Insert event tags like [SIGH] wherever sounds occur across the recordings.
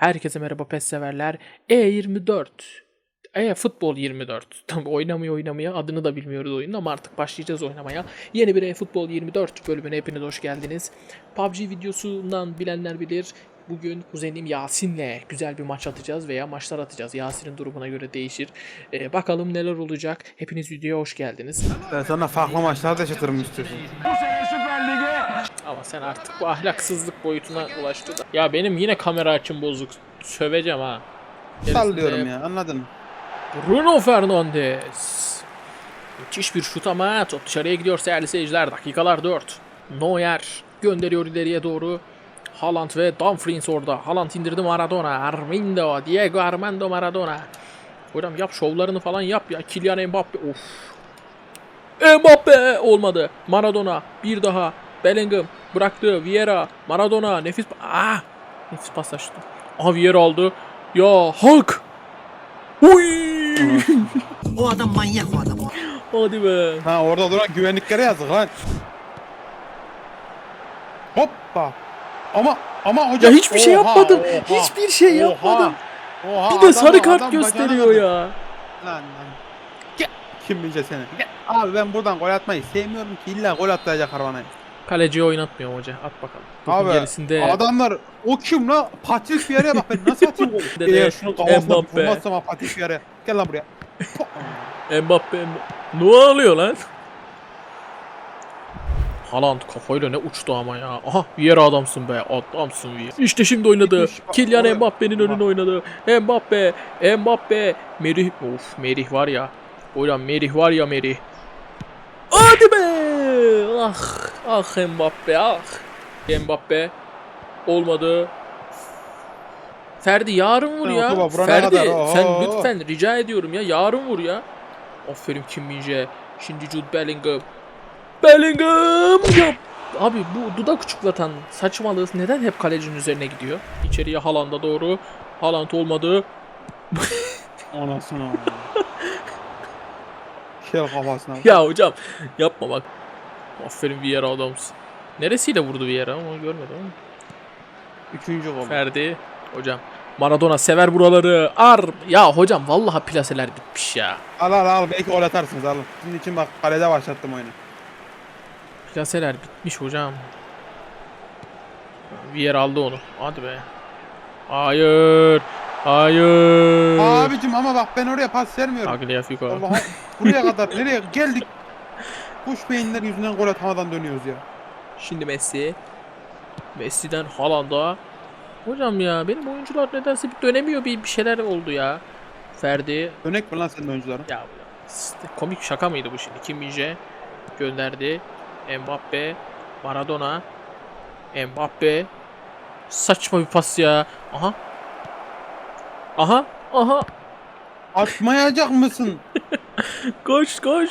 Herkese merhaba PES severler. E24. E futbol 24. Tabii oynamıyor oynamaya adını da bilmiyoruz oyunun ama artık başlayacağız oynamaya. Yeni bir e-futbol 24 bölümüne hepiniz hoş geldiniz. PUBG videosundan bilenler bilir. Bugün kuzenim Yasin'le güzel bir maç atacağız veya maçlar atacağız. Yasin'in durumuna göre değişir. Ee, bakalım neler olacak. Hepiniz videoya hoş geldiniz. Ben sana farklı maçlar da yaşatırım istiyorsun. Ama sen artık bu ahlaksızlık boyutuna ulaştı da. Ya benim yine kamera açım bozuk. Söveceğim ha. Sallıyorum ya anladın mı? Bruno Fernandes. Müthiş bir şut ama top dışarıya gidiyor değerli seyirciler. Dakikalar 4. Neuer gönderiyor ileriye doğru. Haaland ve Dumfries orada. Haaland indirdi Maradona. Armindo. Diego Armando Maradona. Hocam yap şovlarını falan yap ya. Kylian Mbappe. Of. Mbappe olmadı. Maradona bir daha. Bellingham bıraktı. Vieira. Maradona nefis. Ah! Nefis paslaştı. Aha Vieira aldı. Ya Hulk. Uy! O adam manyak o adam. Hadi be. Ha orada duran güvenliklere yazık lan. Hoppa. Ama ama Ya hocam. hiçbir şey Oha, yapmadım. oha, Hiçbir şey oha, yapmadım. Oha, Bir de adam- sarı kart gösteriyor ya. Lan lan. Gel. Kim bilecek seni? Gel. Abi ben buradan gol atmayı sevmiyorum ki illa gol atlayacak Harvan'a. Kaleciye oynatmıyor hoca. At bakalım. Topun Abi gerisinde adamlar o kim la? Patrick Vieira'ya bak ben nasıl atayım golü? [LAUGHS] Dede, Eğer şunu kafasına Mbappe. vurmazsam ha Patrick Vieira'ya. Gel lan buraya. [LAUGHS] Mbappe, Mbappe. Ne oluyor lan? Haaland kafayla ne uçtu ama ya. Aha Vieira adamsın be. Adamsın Vieira. İşte şimdi oynadı. Kylian Mbappe'nin önüne oynadı. Mbappe. Mbappe. Merih. Of Merih var ya. Hocam Merih var ya Merih. Hadi be. Ah. Ah Mbappe ah. Mbappe. Olmadı. Ferdi yarın vur ya. buraya Ferdi sen lütfen rica ediyorum ya yarın vur ya. Aferin Kim Min-jae. Şimdi Jude Bellingham. Bellingham yap. Abi bu dudak uçuklatan saçmalığı neden hep kalecinin üzerine gidiyor? İçeriye Haaland'a doğru. Haaland olmadı. Anasını. [LAUGHS] Kel kafasına. Ya hocam yapma bak. Aferin Vieira adamsın. Neresiyle vurdu Vieira ama görmedim ama. Üçüncü gol. Ferdi. Hocam. Maradona sever buraları. Ar. Ya hocam vallahi plaseler bitmiş ya. Al al al belki gol atarsınız alın. Sizin için bak kalede başlattım oyunu. Plaseler bitmiş hocam. Vieira aldı onu. Hadi be. Hayır. Hayır. Abicim ama bak ben oraya pas vermiyorum. Tagliafico. Allah'ım buraya kadar nereye geldik? Kuş beyinler yüzünden gol atamadan dönüyoruz ya. Şimdi Messi. Messi'den Haaland'a. Hocam ya benim oyuncular nedense bir dönemiyor bir, bir şeyler oldu ya. Ferdi. Dönek mi lan senin oyuncuların? Ya komik şaka mıydı bu şimdi? Kim Min-jae gönderdi. Mbappe. Maradona. Mbappe. Saçma bir pas ya. Aha. Aha. Aha. Atmayacak mısın? [LAUGHS] Koş koş.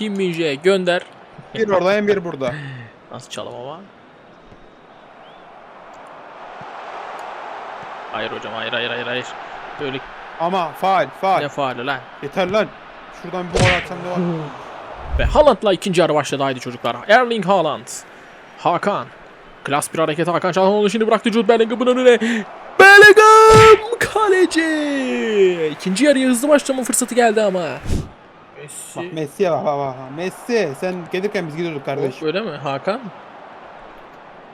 Kim Min-jae gönder. Bir orada hem bir burada. [LAUGHS] Nasıl çalım ama? Hayır hocam hayır hayır hayır hayır. Böyle Ama faal faal. ne faali lan? Yeter lan. Şuradan bir gol atsam ne var? [LAUGHS] Ve Haaland'la ikinci yarı başladı haydi çocuklar. Erling Haaland. Hakan. Klas bir hareket Hakan Çalhanoğlu şimdi bıraktı Jude Bellingham'ın önüne. Bellingham kaleci. İkinci yarıya hızlı başlama fırsatı geldi ama. Messi. Bak Messi'ye bak bak bak. Messi sen gelirken biz gidiyorduk kardeş. Öyle mi Hakan?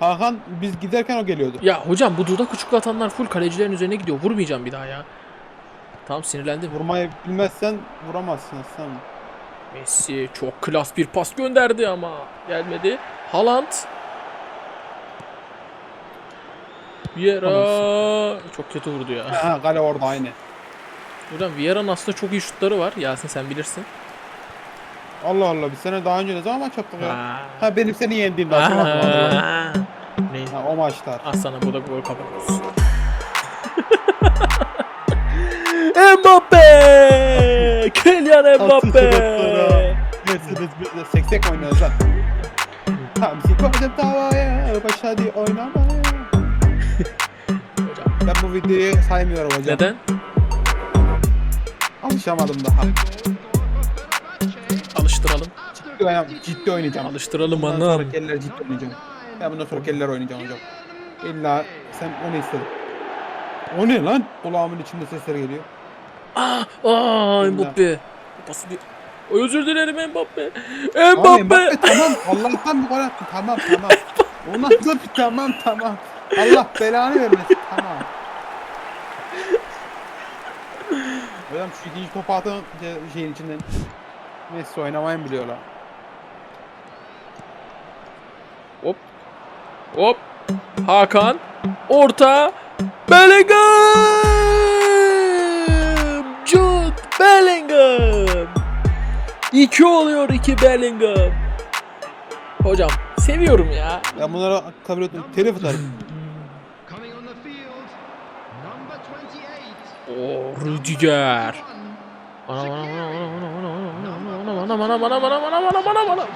Hakan biz giderken o geliyordu. Ya hocam bu dudak uçuklatanlar full kalecilerin üzerine gidiyor. Vurmayacağım bir daha ya. Tamam sinirlendim. Vurmayı bilmezsen vuramazsın aslanım. Messi çok klas bir pas gönderdi ama gelmedi. Haaland. Vieira çok kötü vurdu ya. Ha kale orada aynı. Hocam Vieira'nın aslında çok iyi şutları var. Yasin sen bilirsin. Allah Allah biz sene daha önce ne zaman maç yaptık ya? Ha benim seni yendiğimde hatırlatma. Aa. Neyse. Ha o maçlar. Az sana bu da gol kapatıyoruz. [LAUGHS] Mbappe! Kylian Mbappe! Mercedes Benz seksek oynuyoruz lan. Hamsi koydum tavaya başladı oynamaya. [LAUGHS] Hocam Ben bu videoyu saymıyorum hocam. neden? Alışamadım daha. Alıştıralım. Ciddi, oynam ciddi oynayacağım. Alıştıralım Bundan anam. sonra keller ciddi oynayacağım. Ben bundan sonra keller oynayacağım hocam. İlla sen onu istedin. O ne lan? Kulağımın içinde sesler geliyor. Aa, aa İlla. Mbappe. Pası bir... Ay, Özür dilerim Mbappe. Abi Mbappe. Mbappe tamam. Allah'tan bir gol attı. Tamam tamam. Ondan da bir [LAUGHS] tamam tamam. Allah belanı vermesin. Tamam. Hocam şu ikinci topu atan şey- şeyin içinden. Messi oynamayı mı biliyorlar? Hop. Hop. Hakan. Orta. Bellingham. Jude Bellingham. İki oluyor iki Bellingham. Hocam seviyorum ya. Ben bunlara kabul etmiyorum. Telef atarım. Rüdiger. Ana ana ana ana ana ana ana ana ana ana ana ana ana ana ana ana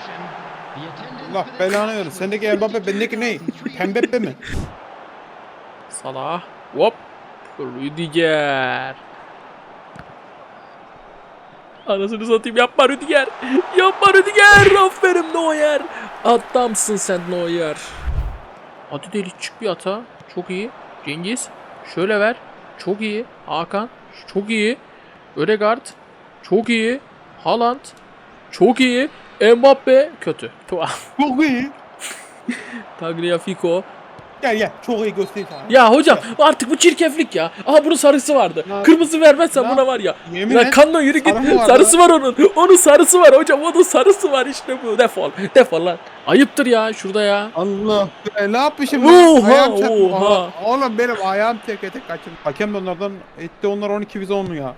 The attendance Allah belanı verir. Sendeki Mbappe bendeki ne? Pembeppe mi? Salah. Hop. Rüdiger. Anasını satayım yapma Rüdiger. Yapma Rüdiger. Aferin Neuer. Adamsın sen Neuer. Hadi deli çık bir ata. Çok iyi. Cengiz. Şöyle ver. Çok iyi. Hakan. Çok iyi. Ödegaard. Çok iyi. Haaland. Çok iyi. Mbappe. Kötü. [LAUGHS] Çok iyi. Tagliafico. Gel gel. Çok iyi göstereyim sana. Ya hocam artık bu çirkeflik ya. Aha bunun sarısı vardı. Ya- Kırmızı vermezsen Ya- buna var ya. Yemin Ya et. kanla yürü git. sarı sarısı var onun. Onun sarısı var hocam. Onun sarısı var işte bu. Defol. Defol lan. Ayıptır ya şurada ya. Allah be ne yapmışım Oha? Ayağım oha. Oğlum benim ayağım teke tek kaçırdı. Hakem de onlardan etti onlar 12 bize 10 ya.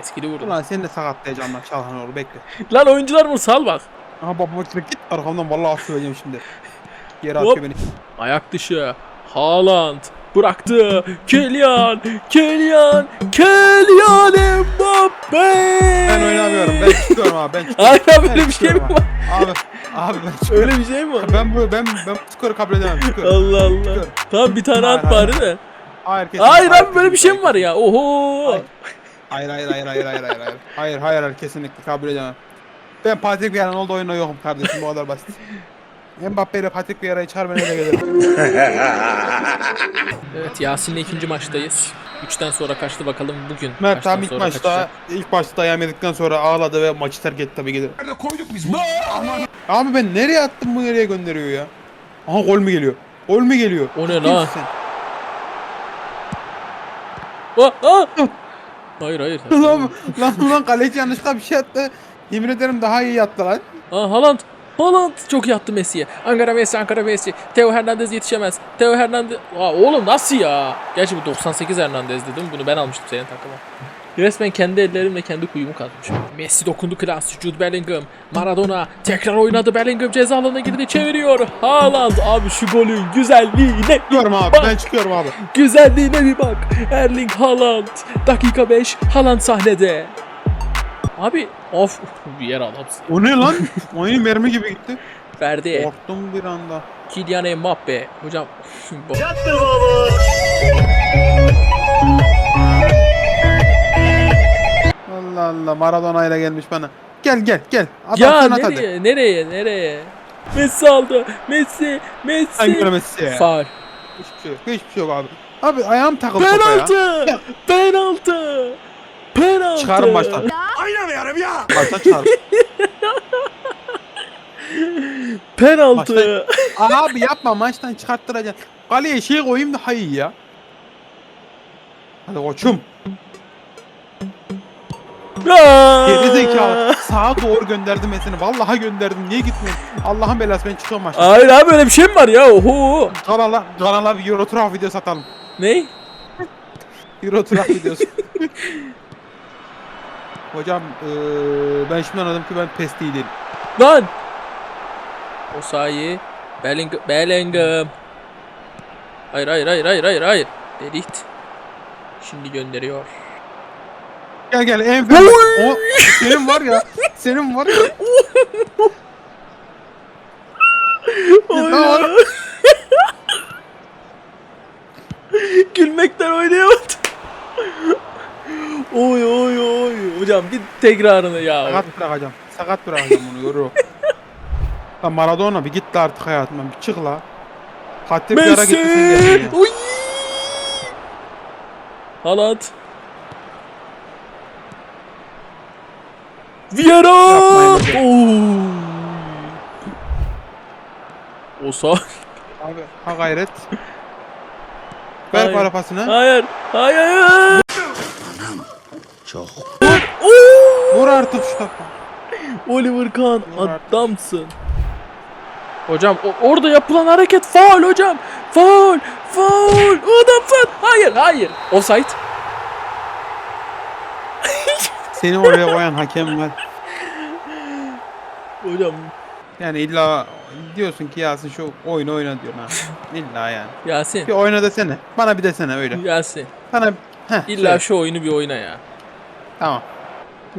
Eskili vurdu. Ulan seni de sakatlayacağım lan Çalhanoğlu bekle. Lan oyuncular bunu sal bak. Aha babama git arkamdan vallahi asılacağım şimdi. Yere Hop. atıyor beni. Ayak dışı. Haaland. Bıraktı. Kylian. Kylian. Kylian Mbappe. Ben oynamıyorum ben çıkıyorum abi ben çıkıyorum. Hala böyle bir şey mi var? Abi, abi ben çıkıyorum. Öyle bir şey mi var? Ben bu ben ben bu skoru kabul edemem çıkıyorum. Allah Allah. Çıkıyorum. Tamam bir tane Hayır, at hayır. bari de. Hayır kesin. Hayır abi böyle bir şey mi var ya? Oho. Hayır hayır hayır hayır hayır hayır hayır. Hayır hayır hayır kesinlikle kabul edemem. Ben Patrick Vieira'nın olduğu oyunda yokum kardeşim bu kadar basit. [LAUGHS] Mbappe ile Patrick Vieira'yı çağır ben öyle gelirim. [LAUGHS] Evet Yasin'le ikinci maçtayız. Üçten sonra kaçtı bakalım bugün. Mert kaçtan tam ilk sonra maçta kaçacak? ilk başta dayağı yedikten sonra ağladı ve maçı terk etti tabii de. Nerede koyduk biz bunu? Abi ben nereye attım bu nereye gönderiyor ya? Aha gol mü geliyor? Gol mü geliyor? O ne lan? Aa, aa! Hayır hayır. lan, lan, lan kaleci yanlışlıkla bir şey attı. Yemin ederim daha iyi yattı lan. Aa Haaland. Haaland çok iyi attı Messi'ye. Ankara Messi, Ankara Messi. Theo Hernandez yetişemez. Theo Hernandez. Aa, oğlum nasıl ya? Gerçi bu 98 Hernandez dedim. Bunu ben almıştım senin takıma. Resmen kendi ellerimle kendi kuyumu kazmışım. Messi dokundu klas. Jude Bellingham. Maradona. Tekrar oynadı. Bellingham ceza alanına girdi. Çeviriyor. Haaland. Abi şu golün güzelliğine Çıkıyorum abi bak. ben çıkıyorum abi. Güzelliğine bir bak. Erling Haaland. Dakika 5. Haaland sahnede. Abi of [LAUGHS] bir yer adamsın. O ne lan? Oyun mermi gibi gitti. Ferdi. Korktum bir anda. Kylian Mbappe. Hocam [LAUGHS] bu- Allah Allah Maradona ile gelmiş bana. Gel gel gel. At ya at, at hadi. nereye nereye nereye? Messi aldı. Messi Messi. Göremezsin ya. Faul. Hiçbir şey yok. Hiçbir şey yok abi. Abi ayağım takıldı. Penaltı. Penaltı. Penaltı. Çıkarın maçtan. Oynamıyorum ya. Maçtan çıkarım. [LAUGHS] Penaltı. [LAUGHS] abi yapma maçtan çıkarttıracaksın. Kaleye şey koyayım daha iyi ya. Hadi koçum. Geri zekalı. Sağa doğru gönderdim ben seni. Vallahi gönderdim. Niye gitmiyorsun? Allah'ın belası ben çıkıyorum maçtan. Hayır abi böyle bir şey mi var ya? Oho. Kanala, kanala bir Euro Truck videosu atalım. Ne? Euro Truck videosu. [LAUGHS] Hocam eee, ben şimdi anladım ki ben PES değilim. Lan. Osayi. Bellingham. Bellingham. Hayır hayır hayır hayır hayır hayır. Delikt. Şimdi gönderiyor. Gel gel en. O senin var ya. Senin var ya. [LAUGHS] Ne var? Gülmekten oynayamadım. oy oy bir tekrarını ya. Sakat bırakacağım. Sakat bırakacağım bunu yoru. Lan Maradona bir git de artık hayatımdan bir çık la. Hatip bir ara gitti sen Messi. geldin ya. Oy. Haaland. Vieira. Oo. Osa. Abi ha gayret. Ver Hayır. para pasını. Hayır. Hayır. Çok. Oo. Vur artık şu topu. Oliver Kahn Vur artık. adamsın. Hocam o- orada yapılan hareket faul hocam. Faul. Faul. O adam faul. Hayır hayır. Offside. [LAUGHS] Seni oraya koyan hakem var. Hocam Yani illa diyorsun ki Yasin şu oyunu oyna diyorsun ha. [LAUGHS] İlla yani. Yasin. Bir oyna desene. Bana bir desene öyle. Yasin. Sana Heh, İlla söyle. şu oyunu bir oyna ya. Tamam.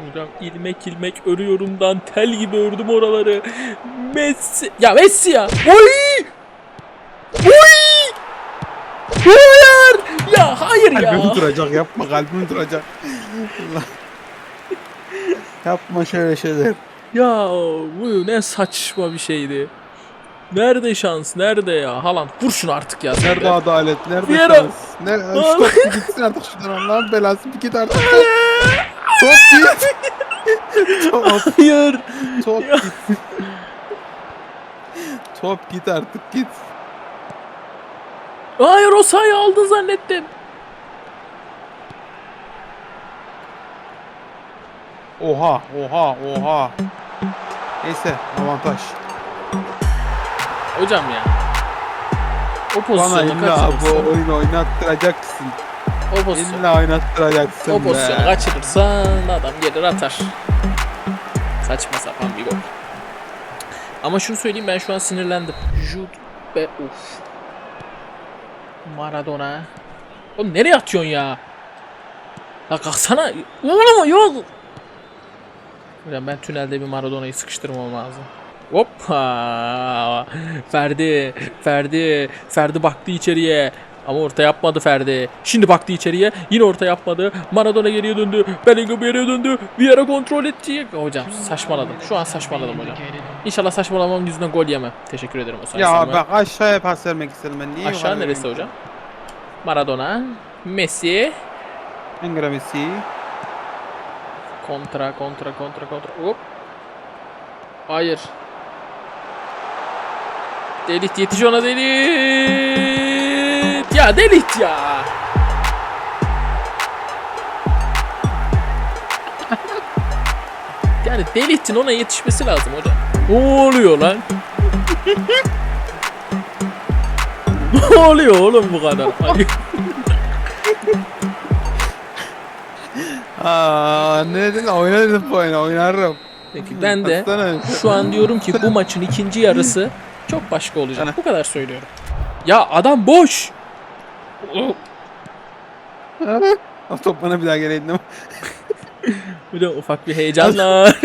Hocam ilmek ilmek örüyorum dantel gibi ördüm oraları. Messi. Ya Messi ya. Oy! Oy! Hayır! Ya hayır ya. Kalbim duracak yapma kalbim duracak. Yapma şöyle şeyler. Ya bu ne saçma bir şeydi. Nerede şans? Nerede ya? Halan vur şunu artık ya. sen de. Nerede adalet? Nerede Fiero. şans? Nerede? Şu top bir gitsin artık şuradan Allah'ın belası bir git artık. Top, top git. [LAUGHS] top, Hayır. top git. top git artık git. Hayır o sayı aldın zannettim. Oha oha oha. Neyse avantaj. Hocam ya. O Bana pozisyonu illa bu oyunu oynattıracaksın. O pozisyonu. İlla oynattıracaksın O pozisyonu be. kaçırırsan adam gelir atar. Saçma sapan bir gol. Ama şunu söyleyeyim ben şu an sinirlendim. Jude be uf. Maradona. Oğlum nereye atıyorsun ya? Ya kalksana. Oğlum yok. Hocam ben tünelde bir Maradona'yı sıkıştırmam lazım. Hoppa. Ferdi. Ferdi. Ferdi baktı içeriye. Ama orta yapmadı Ferdi. Şimdi baktı içeriye. Yine orta yapmadı. Maradona geriye döndü. Bellingham geriye döndü. Vieira kontrol etti. Hocam saçmaladım. Şu an saçmaladım hocam. İnşallah saçmalamam yüzünden gol yemem. Teşekkür ederim o. Ya bak aşağıya pas vermek istedim ben. Niye Aşağı neresi vereyim? hocam? Maradona. Messi. Engra Messi. Kontra kontra kontra kontra. Hop. Hayır. Delit yetiş ona Delit. Ya Delit ya. [LAUGHS] Yani Delit'in ona yetişmesi lazım hocam. Ne oluyor lan? [LAUGHS] ne oluyor oğlum bu kadar? [LAUGHS] Aa ne dedin? Oyna dedim bu oyunu oynarım. Peki ben de şu an diyorum ki bu maçın ikinci yarısı çok başka olacak. Bu kadar söylüyorum. Ya adam boş. O top bana bir daha geleydi değil mi? Bir de ufak bir heyecanla. [LAUGHS]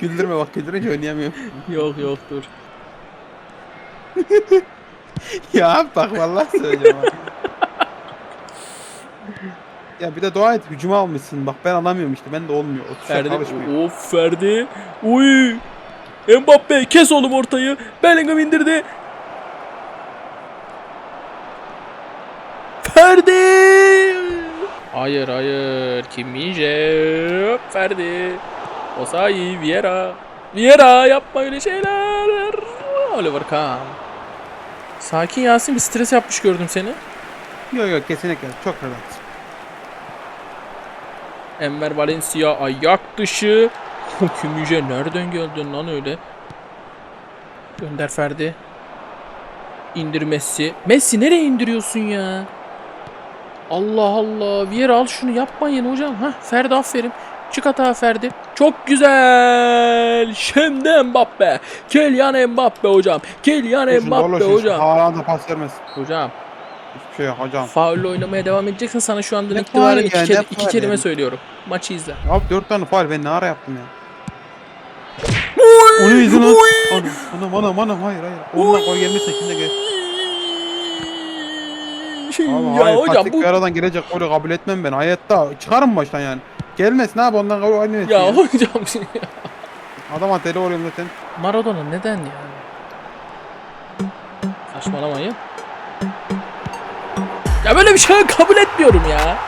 Güldürme bak güldürünce oynayamıyorum. yok yok dur. [LAUGHS] ya bak vallahi söyleyeceğim. Ya bir de dua et hücuma almışsın. Bak ben alamıyorum işte. Ben de olmuyor. O Ferdi. çalışmıyor. Of Ferdi. Uy. Mbappe kes oğlum ortayı. Bellingham indirdi. Ferdi. Hayır hayır. Kim Min-jae. Ferdi. Osayi Vieira. Vieira yapma öyle şeyler. Oliver Kahn. Sakin Yasin bir stres yapmış gördüm seni. Yok yok kesinlikle. Çok rahat. Enver Valencia ayak dışı. [LAUGHS] Kümüce nereden geldin lan öyle? Gönder Ferdi. İndir Messi. Messi nereye indiriyorsun ya? Allah Allah. Vieira al şunu yapmayın hocam. Hah Ferdi aferin. Çık hata Ferdi. Çok güzel. Şimdi Mbappe. Kylian Mbappe hocam. Kylian Mbappe hocam. Haaland'a pas vermez. Hocam şey hocam. faulle oynamaya devam edeceksin. Sana şu andan itibaren iki, ya, kere- iki kelime yani? söylüyorum. Maçı izle. Abi dört tane faul ben ne ara yaptım ya. Onu izin al. Anam anam anam hayır hayır. Ondan gol gelmezse kimde gel. Şey, Abi ya hayır hocam bu Vieira'dan gelecek golü kabul etmem ben. Hayatta çıkarım baştan yani. Gelmesin abi ondan gol oynayın. ya hocam [LAUGHS] Adam ateli oluyorum zaten. Maradona neden ya? Saçmalamayın. Ya böyle bir şey [LAUGHS] kabul etmiyorum ya.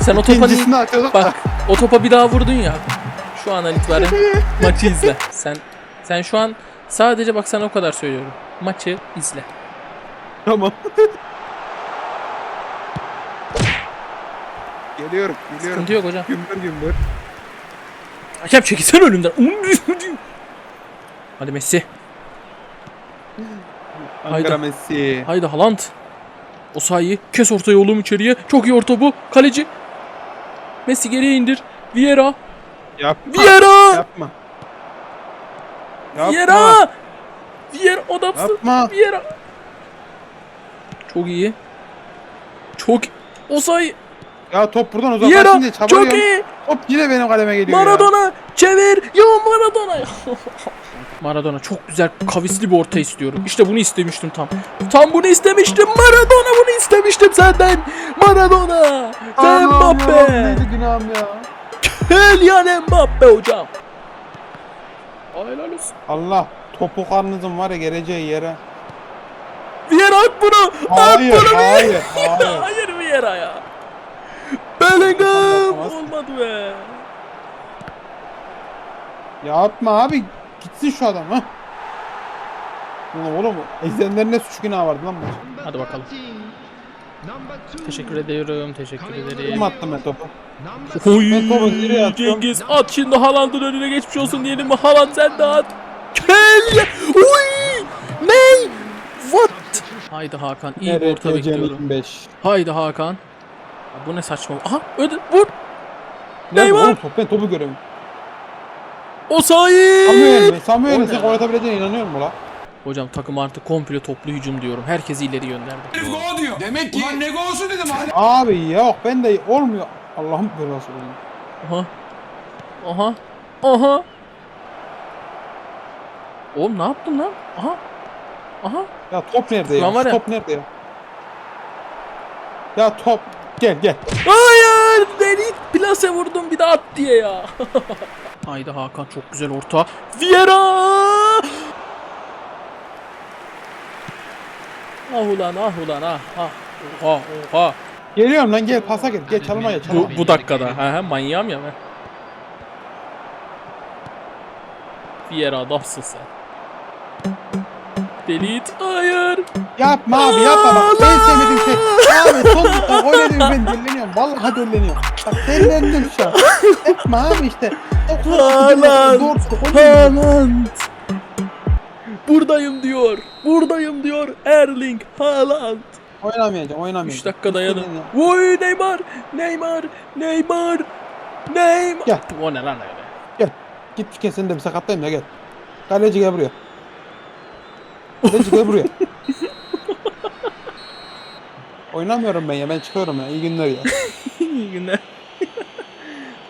Sen o topa İkincisini Bak o topa bir daha vurdun ya. Şu an itibaren [LAUGHS] maçı izle. Sen sen şu an sadece bak sana o kadar söylüyorum. Maçı izle. Tamam. Geliyorum, geliyorum. Sıkıntı yok hocam. Gümbür gümbür. Hakem çekilsen önümden. Hadi Messi. Haydi. Ankara Messi. Haydi Haaland. O sayıyı kes ortaya oğlum içeriye. Çok iyi orta bu. Kaleci. Messi geriye indir. Vieira. Yapma. Vieira. Yapma. Yapma. Vieira. Vieira odamsın. Yapma. Vieira. Çok iyi. Çok o sayı. Ya top buradan uzaklaşsın Vieira. diye Çok çabalıyorum. iyi. Top yine benim kaleme geliyor ya. Maradona. Çevir. Ya Maradona. [LAUGHS] Maradona çok güzel kavisli bir orta istiyorum. İşte bunu istemiştim tam. Tam bunu istemiştim. Maradona bunu istemiştim senden. Maradona. Ya, Mbappe. Neydi günahım ya. Kylian Mbappe hocam. Helal olsun. Allah topuklarınızın var ya geleceği yere. Vieira at bunu. Hayır, at bunu. hayır, hayır. [LAUGHS] Hayır Vieira ya. Bellingham. Olmadı be. Yapma abi. Gitsin şu adam ha. Ulan oğlum ezenlerin ne suç günahı vardı lan bu. Hadi bakalım. 13, number two, Teşekkür ediyorum. Teşekkür Kim ederim. attı ben topu? Oy Ben topu? Cengiz at şimdi Haaland'ın önüne geçmiş olsun diyelim mi? Haaland sen de at. Kel. Uy. Ne? What? Haydi Hakan iyi bir orta bekliyorum. 25. Haydi Hakan. Ya bu ne saçma. Aha öde vur. Ne Neymar. oğlum top? Ben topu görüyorum. Samuel mi? Samuel mi? O Sen ne gol lan? atabileceğine inanıyor musun la? Hocam takım artık komple toplu hücum diyorum. Herkesi ileri gönderdi. Go diyor. Demek ki. Ulan ne go'su dedim hadi. Abi yok ben de olmuyor. Allah'ım belası olayım. Aha. Aha. Aha. Oğlum ne yaptın lan? Aha. Aha. Ya top nerede Lan ya? var Şu ya. Top nerede ya? Ya top gel gel. Hayır! Beni plase vurdum bir de at diye ya. [LAUGHS] Haydi Hakan çok güzel orta. Vieira! Ah ulan ah ulan ah ah. Oha oha. Geliyorum lan gel pasa gel. Gel çalma ya çalma. Bu, bu dakikada. Ha, ha, manyağım ya ben. Vieira adamsın sen. Delit. Hayır. Yapma abi yapma bak en sevmediğim şey. Abi son dakika gol edeyim ben delleniyorum. Vallahi delleniyorum. Bak dellendim şu an. Yapma abi işte. Haaland. Haaland. Buradayım diyor. Buradayım diyor Erling Haaland. Oynamayacağım oynamayacağım. 3 dakika dayanın. Vay Neymar. Neymar. Neymar. Neymar. Gel. O ne lan öyle? Gel. Git gel seni de bir sakatlayayım ya gel. Kaleci gel buraya. Kaleci gel buraya. [LAUGHS] Oynamıyorum ben ya ben çıkıyorum ya iyi günler ya. İyi günler.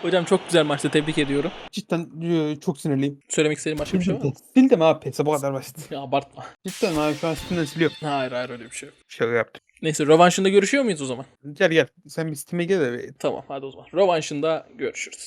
Hocam çok güzel maçtı. Tebrik ediyorum. Cidden e, çok sinirliyim. Söylemek istediğim başka bir şey var mı? Sildim abi pesi bu kadar basit. Ya abartma. Cidden abi şu an Steam'den siliyorum. Hayır hayır öyle bir şey yok. Şaka yaptım. Neyse rövanşında görüşüyor muyuz o zaman? Gel gel sen bir Steam'e gel de Tamam hadi o zaman. Rövanşında görüşürüz.